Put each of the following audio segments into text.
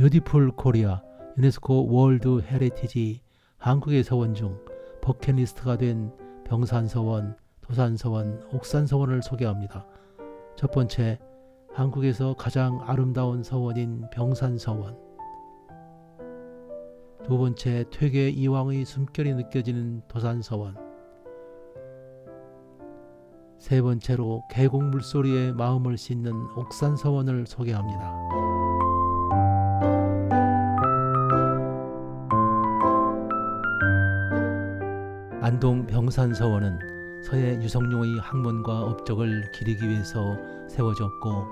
뮤티풀 코리아 유네스코 월드 헤리티지 한국의 서원 중 버킷리스트가 된 병산서원, 도산서원, 옥산서원을 소개합니다. 첫 번째, 한국에서 가장 아름다운 서원인 병산서원. 두 번째, 퇴계 이왕의 숨결이 느껴지는 도산서원. 세 번째로 계곡 물소리에 마음을 씻는 옥산서원을 소개합니다. 안동 병산서원은 서해 유성룡의 학문과 업적을 기리기 위해서 세워졌고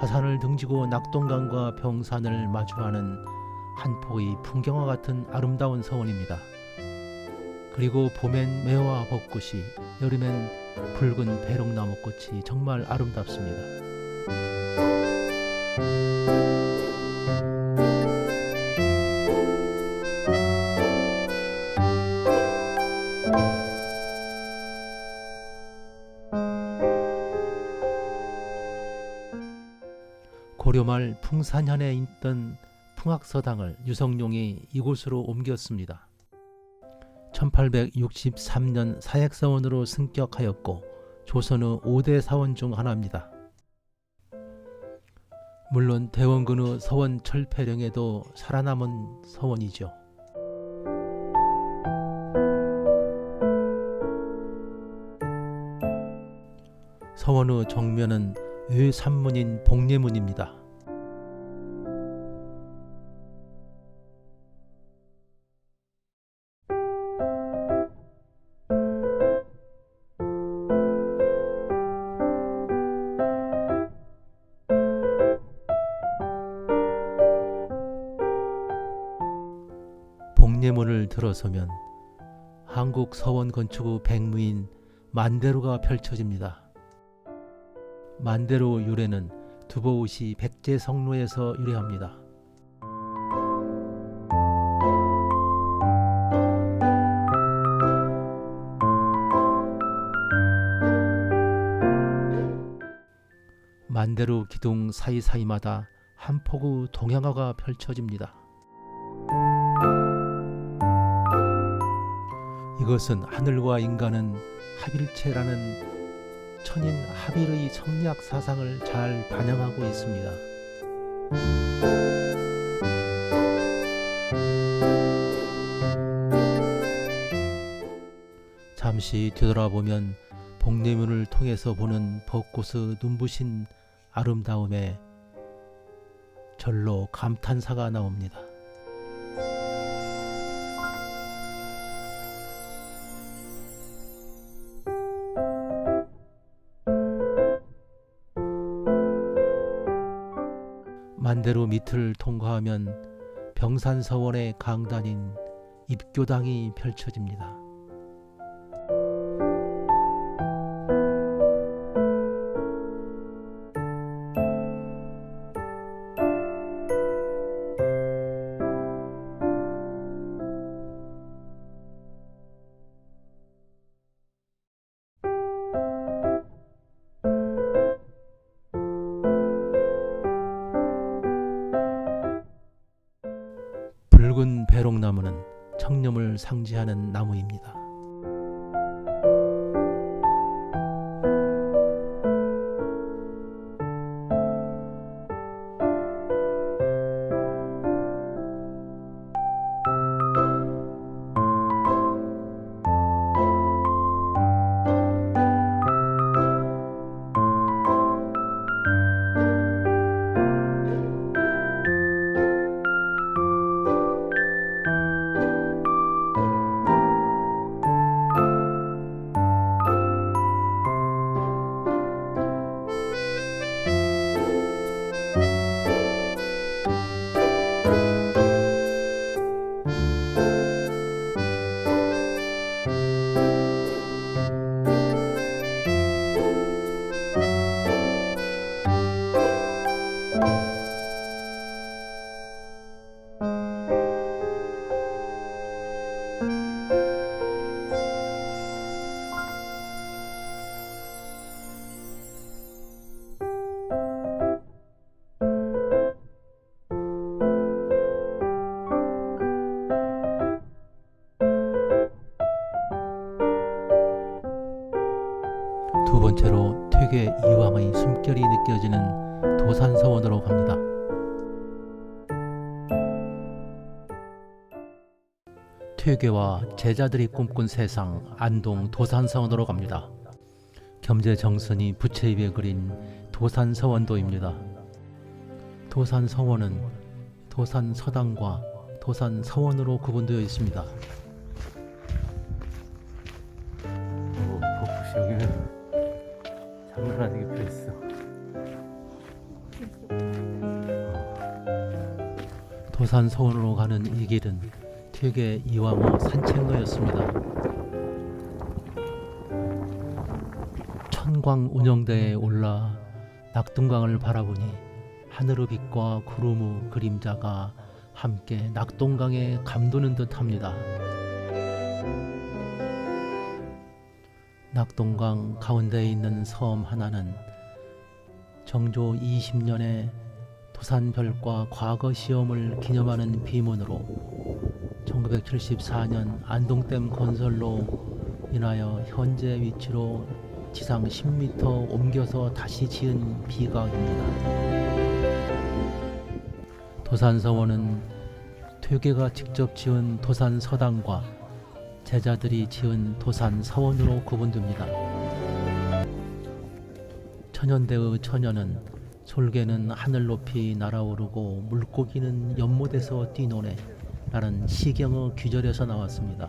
화산을 등지고 낙동강과 병산을 마주하는 한 폭의 풍경화 같은 아름다운 서원입니다. 그리고 봄엔 매화 벚꽃이, 여름엔 붉은 배롱나무꽃이 정말 아름답습니다. 풍산현에 있던 풍악서당을 유성룡이 이곳으로 옮겼습니다. 1863년 사액서원으로 승격하였고 조선의 5대 사원 중 하나입니다. 물론 대원군의 서원 철폐령에도 살아남은 서원이죠. 서원의 정면은 외산문인 복례문입니다. 들어서면 한국 서원 건축의 백무인 만대로가 펼쳐집니다. 만대로 유래는 두보우시 백제성로에서 유래합니다. 만대로 기둥 사이사이마다 한 폭의 동양화가 펼쳐집니다. 이것은 하늘과 인간은 합일체라는 천인 합일의 성리학 사상을 잘 반영하고 있습니다. 잠시 뒤돌아보면 복례문을 통해서 보는 벚꽃의 눈부신 아름다움에 절로 감탄사가 나옵니다. 만대로 밑을 통과하면 병산서원의 강단인 입교당이 펼쳐집니다. 붉은 배롱나무는 청렴을 상징하는 나무입니다. 번째로 퇴계 이황의 숨결이 느껴지는 도산서원으로 갑니다. 퇴계와 제자들이 꿈꾼 세상 안동 도산서원으로 갑니다. 겸재 정선이 부채 입에 그린 도산서원도입니다. 도산서원은 도산서당과 도산서원으로 구분되어 있습니다. 장난 아니게 펴 있어. 도산 서원으로 가는 이 길은 퇴계 이왕호 산책로였습니다. 천광 운영대에 올라 낙동강을 바라보니 하늘의 빛과 구름의 그림자가 함께 낙동강에 감도는 듯합니다. 낙동강 가운데에 있는 섬 하나는 정조 20년에 도산별과 과거 시험을 기념하는 비문으로 1974년 안동댐 건설로 인하여 현재 위치로 지상 10m 옮겨서 다시 지은 비각입니다. 도산서원은 퇴계가 직접 지은 도산서당과 제자들이 지은 도산서원으로 구분됩니다. 천연대의 천연은 솔개는 하늘 높이 날아오르고 물고기는 연못에서 뛰노네 라는 시경의 귀절에서 나왔습니다.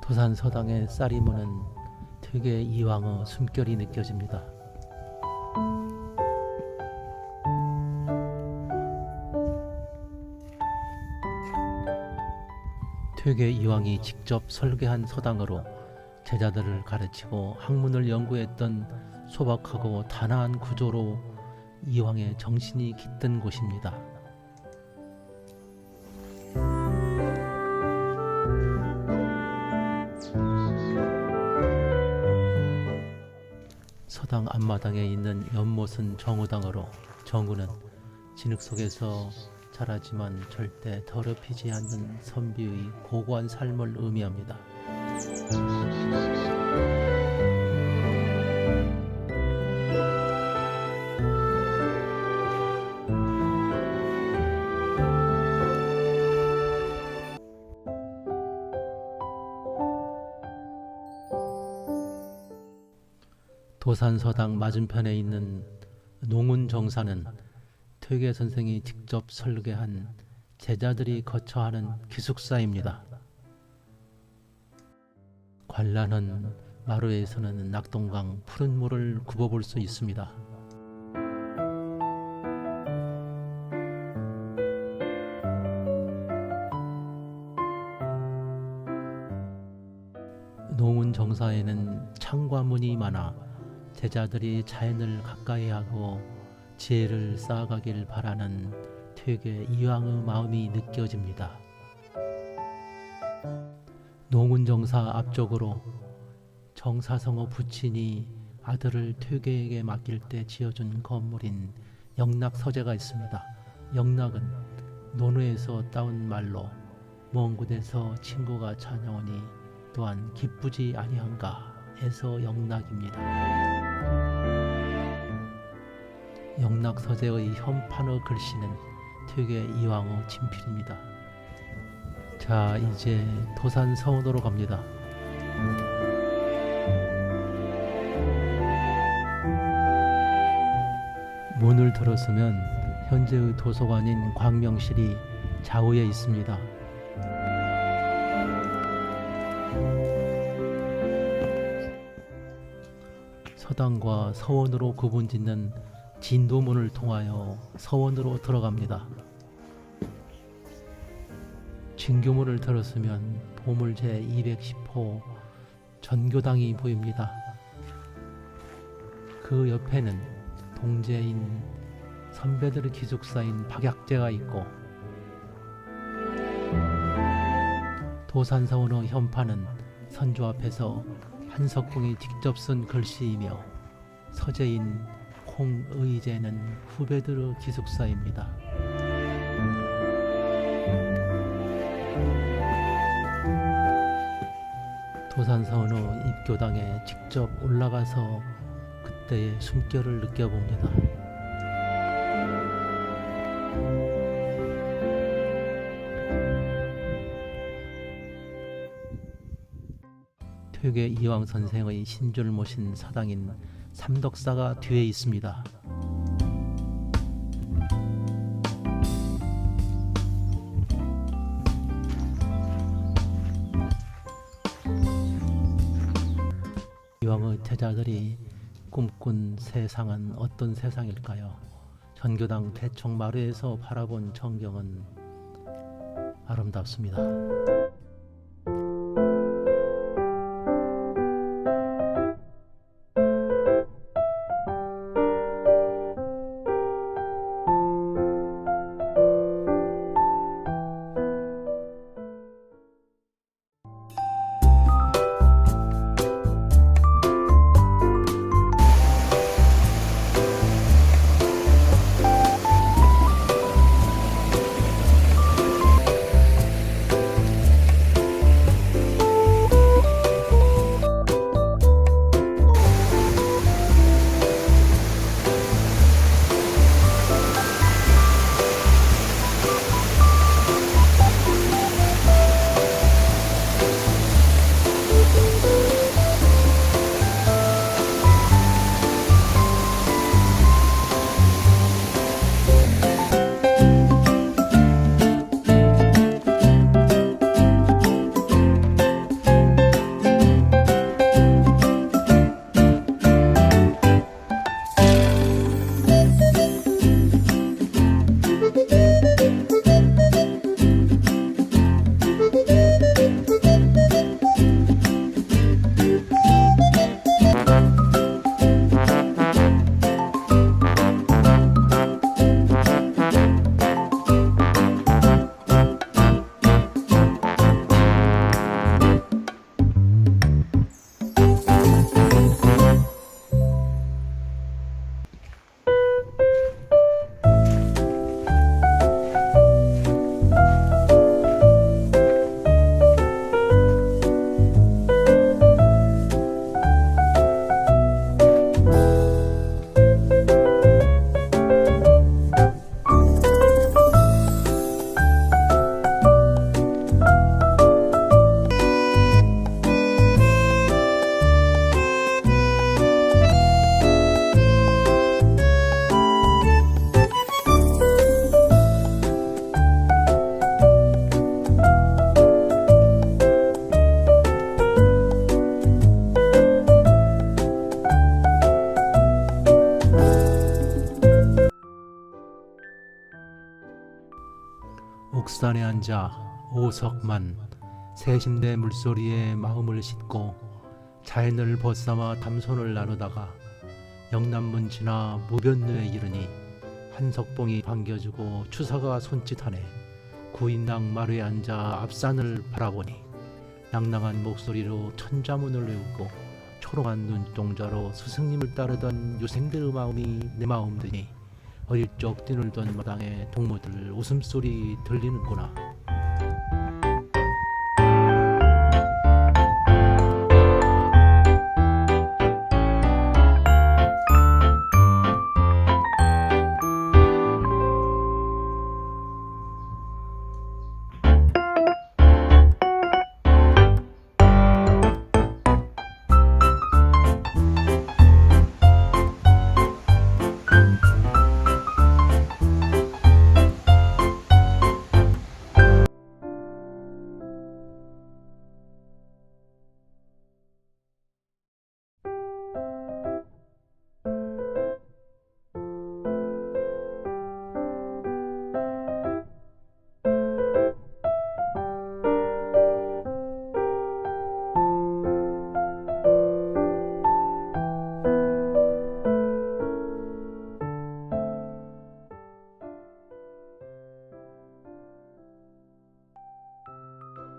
도산 서당의 쌀이무는 되게 이왕의 숨결이 느껴집니다. 퇴계 이왕이 직접 설계한 서당으로 제자들을 가르치고 학문을 연구했던 소박하고 단아한 구조로 이왕의 정신이 깃든 곳입니다. 서당 앞마당에 있는 연못은 정우당으로 정우는 진흙 속에서 자라지만 절대 더럽히지 않는 선비의 고고한 삶을 의미합니다. 도산서당 맞은편에 있는 농운정사는 퇴계 선생이 직접 설계 한 제자들이 거처하는 기숙사입니다. 관람은 마루에서는 낙동강 푸른 물을 굽어볼 수 있습니다. 농운 정사에는 창과 문이 많아 제자들이 자연을 가까이 하고 지혜를 쌓아가길 바라는 퇴계 이왕의 마음이 느껴집니다. 농운 정사 앞쪽으로 정사성어 부친이 아들을 퇴계에게 맡길 때 지어준 건물인 영락 서재가 있습니다. 영락은 논어에서 따온 말로 먼 곳에서 친구가 찾아오니 또한 기쁘지 아니한가 해서 영락입니다. 영락 서재의 현판의 글씨는 되게 이왕의 친필입니다. 자 이제 도산 서원으로 갑니다. 문을 들었으면 현재의 도서관인 광명실이 좌우에 있습니다. 서당과 서원으로 구분짓는 진도문을 통하여 서원으로 들어갑니다. 진교문을 들었으면 보물 제 210호 전교당이 보입니다. 그 옆에는 동제인 선배들의 기숙사인 박약제가 있고 도산서원의 현판은 선조 앞에서 한석궁이 직접 쓴 글씨이며 서재인 홍의제는 후배들의 기숙사입니다. 도산선호 입교당에 직접 올라가서 그때의 숨결을 느껴봅니다. 퇴계 이황 선생의 신줄 모신 사당인 삼덕사가 뒤에 있습니다. 이왕의 태자들이 꿈꾼 세상은 어떤 세상일까요? 전교당 대청 마루에서 바라본 전경은 아름답습니다. 옥산에 앉아 오석만 새신대 물소리에 마음을 싣고 자연을 벗삼아 담소를 나누다가 영남문 지나 무변루에 이르니 한석봉이 반겨주고 추사가 손짓하네 구인당 마루에 앉아 앞산을 바라보니 낭낭한 목소리로 천자문을 외우고 초롱한 눈동자로 스승님을 따르던 유생들의 마음이 내 마음 드니 어릴 적 뛰놀던 마당에 동무들 웃음소리 들리는구나